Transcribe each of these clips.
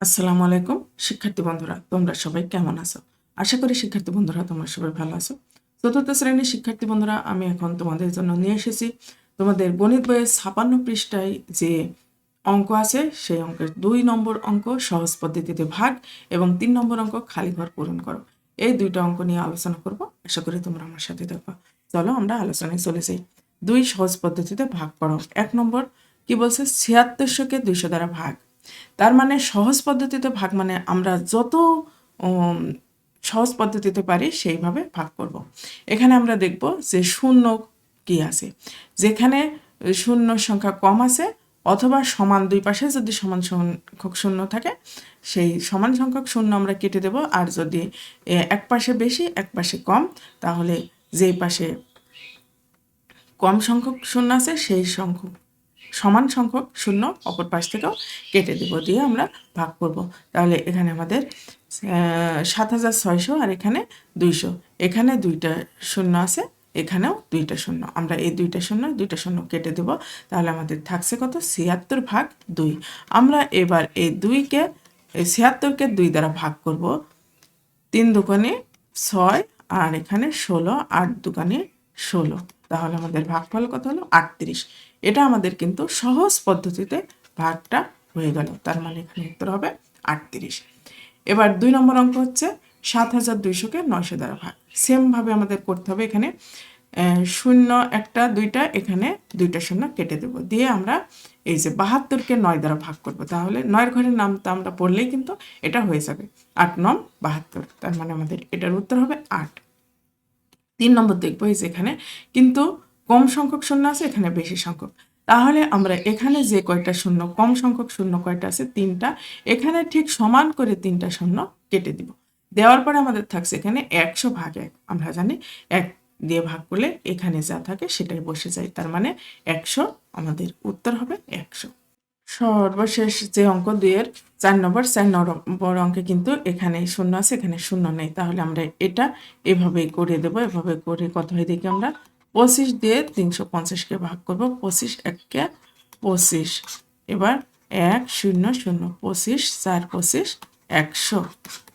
আসসালামু আলাইকুম, শিক্ষার্থী বন্ধুরা, তোমরা সবাই কেমন আছো? আশা করি শিক্ষার্থী বন্ধুরা তোমরা সবাই ভালো আছো। চতুর্থ শ্রেণির শিক্ষার্থী বন্ধুরা, আমি এখন তোমাদের জন্য নিয়ে এসেছি তোমাদের গণিত বইয়ের ছাপান্ন পৃষ্ঠায় যে অঙ্ক আছে, সেই অঙ্কের দুই নম্বর অঙ্ক সহজ পদ্ধতিতে ভাগ এবং তিন নম্বর অঙ্ক খালি ঘর পূরণ করো। এই দুইটা অঙ্ক নিয়ে আলোচনা করব, আশা করি তোমরা আমার সাথে দেখো চলো আমরা আলোচনায় চলে যাই। দুই সহজ পদ্ধতিতে ভাগ করো এক নম্বর, কি বলছে? ছিয়াত্তরশোকে দুইশো দ্বারা ভাগ। তার মানে সহজ পদ্ধতিতে ভাগ মানে আমরা যত সহজ পদ্ধতিতে পারি সেইভাবে ভাগ করব। এখানে আমরা দেখব যে শূন্য কি আছে যেখানে শূন্য সংখ্যা কম আছে অথবা সমান দুই পাশে যদি সমান সংখ্যক শূন্য থাকে, সেই সমান সংখ্যক শূন্য আমরা কেটে দেব আর যদি এক পাশে বেশি, এক পাশে কম, তাহলে যেই পাশে কম সংখ্যক শূন্য আছে, সেই সংখ্যক সমান সংখ্যক শূন্য অপর পাশ থেকেও কেটে দেব, দিয়ে আমরা ভাগ করব। তাহলে এখানে আমাদের সাত হাজার ছয়শো আর এখানে দুইশো। এখানে দুইটা শূন্য আছে, এখানেও দুইটা শূন্য। আমরা এই দুইটা শূন্য দুইটা শূন্য কেটে দেব। তাহলে আমাদের থাকছে কত? ছিয়াত্তর ভাগ দুই। আমরা এবার এই দুইকে, এই ছিয়াত্তরকে দুই দ্বারা ভাগ করব। তিন দোকানে ছয় আর এখানে ষোলো, আট দোকানে ষোলো। তাহলে আমাদের ভাগফল কত হলো? আটত্রিশ। এটা আমাদের কিন্তু সহজ পদ্ধতিতে ভাগটা হয়ে গেল। তার মানে এখানে উত্তর হবে আটত্রিশ। এবার দুই নম্বর অঙ্ক হচ্ছে সাত হাজার দুইশোকে নয়শো দ্বারা ভাগ। সেমভাবে আমাদের করতে হবে এখানে। শূন্য একটা দুইটা, এখানে দুইটা শূন্য কেটে দেব। দিয়ে আমরা এই যে বাহাত্তরকে নয় দ্বারা ভাগ করব। তাহলে নয়ের ঘরের নামটা আমরা পড়লেই কিন্তু এটা হয়ে যাবে। আট নম বাহাত্তর। তার মানে আমাদের এটার উত্তর হবে আট। তিন নম্বর দেখব এই যে এখানে। কিন্তু কম সংখ্যক শূন্য আছে, এখানে বেশি সংখ্যক। তাহলে আমরা এখানে যে কয়টা শূন্য, কম সংখ্যক শূন্য কয়টা আছে, তিনটা, এখানে ঠিক সমান করে তিনটা শূন্য কেটে দিব। দেওয়ার পরে আমাদের থাকছে এখানে একশো ভাগ এক। আমরা জানি এক দিয়ে ভাগ করলে এখানে যা থাকে সেটাই বসে যায়। তার মানে একশো আমাদের উত্তর হবে একশো। সর্বশেষ যে অঙ্ক দুয়ের চার নম্বর চার নম্বর অঙ্কে কিন্তু এখানে শূন্য আছে, এখানে শূন্য নেই। তাহলে আমরা এটা এভাবে করে দেবো, এভাবে করে কত হয় দেখি আমরা? পঁচিশ দিয়ে তিনশো পঞ্চাশকে ভাগ করব, পঁচিশ এককে পঁচিশ। এবার এক, শূন্য শূন্য, পঁচিশ, চার, পঁচিশ, একশো।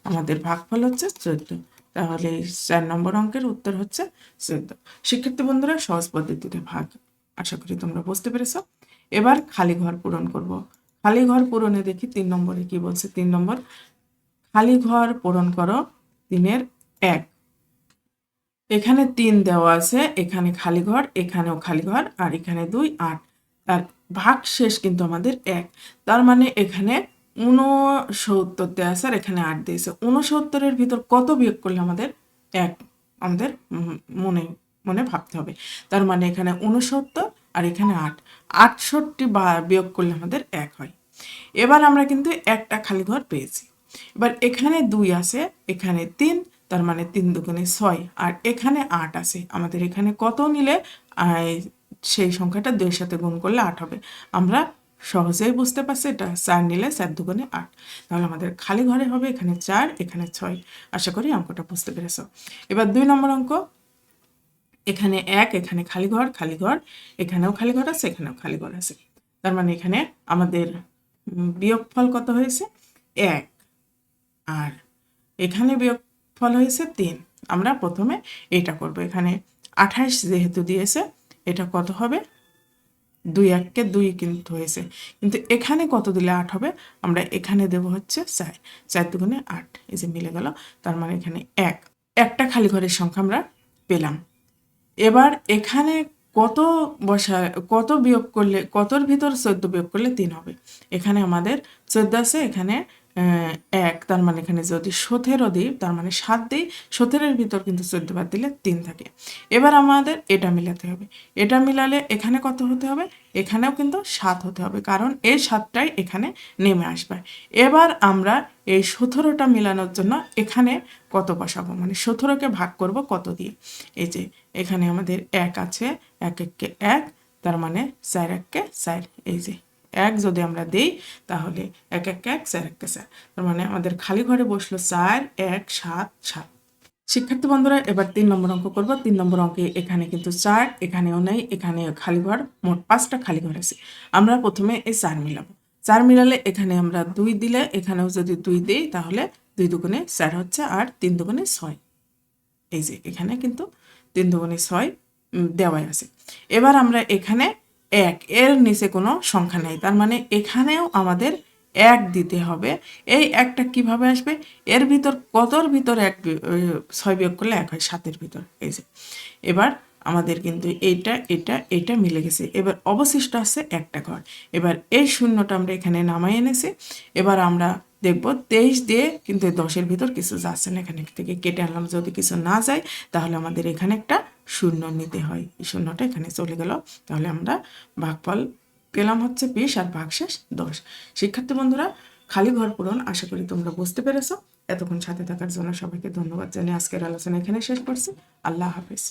আমাদের ভাগফল হচ্ছে চোদ্দ। তাহলে চার নম্বর অঙ্কের উত্তর হচ্ছে চোদ্দ। শিক্ষার্থী বন্ধুরা, সহজ পদ্ধতিতে ভাগ। আশা করি তোমরা বুঝতে পেরেছ। এবার খালি ঘর পূরণ করব। খালি ঘর পূরণে দেখি তিন নম্বরে কি বলছে? তিন নম্বর, খালি ঘর পূরণ করো তিনের এক। এখানে তিন দেওয়া আছে, এখানে খালি ঘর, এখানেও খালি ঘর আর এখানে দুই, আট। তার ভাগ শেষ কিন্তু আমাদের এক। তার মানে এখানে উনসত্তর দেওয়া আছে আর এখানে আট দিয়েছে। উনসত্তরের ভিতর কত বিয়োগ করলে আমাদের এক? আমাদের মনে মনে ভাবতে হবে। তার মানে এখানে উনসত্তর আর এখানে আট। আটষট্টি বা বিয়োগ করলে আমাদের এক হয়। এবার আমরা কিন্তু একটা খালি ঘর পেয়েছি। এবার এখানে দুই আছে, এখানে তিন তার মানে তিন দুগুণে ছয়। আর এখানে আট আছে। আমাদের এখানে কত নিলে? সেই সংখ্যাটা দুইয়ের সাথে গুণ করলে আট হবে। আমরা সহজেই বুঝতে পারছি এটা। চার নিলে চার দুগুণে আট। তাহলে আমাদের খালি ঘরে হবে এখানে চার, এখানে ছয়। আশা করি অঙ্কটা বুঝতে পেরেছ। এবার দুই নম্বর অঙ্ক। এখানে এক, এখানে খালি ঘর খালি ঘর। এখানেও খালি ঘর আছে, এখানেও খালি ঘর আছে। তার মানে এখানে আমাদের বিয়োগফল কত হয়েছে? এক। আর এখানে বিয়োগফল হয়েছে তিন। আমরা প্রথমে এটা করব। এখানে আঠাশ যেহেতু দিয়েছে, এটা কত হবে? দুই এককে দুই কিন্তু হয়েছে। কিন্তু এখানে কত দিলে আট হবে? আমরা এখানে দেব হচ্ছে চার। চার দুগুণে আট, এই যে মিলে গেল। তার মানে এখানে এক। একটা খালি ঘরের সংখ্যা আমরা পেলাম। এবার এখানে কত বসা, কত বিয়োগ করলে, কতর ভিতর চোদ্দ বিয়োগ করলে তিন হবে? এখানে আমাদের চোদ্দ আছে, এখানে এক, তার মানে এখানে যদি সতেরো দিই, তার মানে সাত দিই, সতেরোর ভিতর কিন্তু চোদ্দ বাদ দিলে তিন থাকে। এবার আমাদের এটা মিলাতে হবে। এটা মিলালে এখানে কত হতে হবে? এখানেও কিন্তু সাত হতে হবে, কারণ এই সাতটাই এখানে নেমে আসবে। এবার আমরা এই সতেরোটা মেলানোর জন্য এখানে কত বসাবো? মানে সতেরোকে ভাগ করব কত দিয়ে? এই যে এখানে আমাদের এক আছে, এক এককে এক, তার মানে চার এককে চার, এই যে এক যদি আমরা দেই, তাহলে এক এক এক চার এক চার তার মানে আমাদের খালি ঘরে বসল চার এক, সাত সাত। শিক্ষার্থী বন্ধুরা, এবার তিন নম্বর অঙ্ক করব। তিন নম্বর অঙ্কে এখানে কিন্তু চার এখানেও নেই এখানে খালি ঘর, মোট পাঁচটা খালি ঘর আছে। আমরা প্রথমে এই চার মিলাবো। চার মিলালে এখানে আমরা দুই দিলে, এখানেও যদি দুই দিই, তাহলে দুই দুগুণে চার হচ্ছে আর তিন দুগুণে ছয়। এই যে এখানে কিন্তু তিন দুগুণে ছয় দেওয়াই আছে। এবার আমরা এখানে এক, এর নিচে কোনো সংখ্যা নেই। তার মানে এখানেও আমাদের এক দিতে হবে। এই একটা কীভাবে আসবে? এর ভিতর কতর ভিতর এক ছয় বিয়োগ করলে এক হয় সাতের ভিতর। এই যে, এবার আমাদের কিন্তু এইটা, এটা এটা মিলে গেছে। এবার অবশিষ্ট আছে একটা ঘর। এবার এই শূন্যটা আমরা এখানে নামাই এনেছি। এবার আমরা দেখব তেইশ দিয়ে কিন্তু দশের ভিতর কিছু যাচ্ছে না। এখানে থেকে কেটে আনলাম। যদি কিছু না যায়, তাহলে আমাদের এখানে একটা শূন্য নিতে হয়। এই শূন্যটা এখানে চলে গেল। তাহলে আমরা ভাগফল পেলাম হচ্ছে বিশ আর ভাগশেষ দশ। শিক্ষার্থী বন্ধুরা, খালি ঘর পূরণ, আশা করি তোমরা বুঝতে পেরেছ। এতক্ষণ সাথে থাকার জন্য সবাইকে ধন্যবাদ জানিয়ে আজকের আলোচনা এখানে শেষ করছি। আল্লাহ হাফিজ।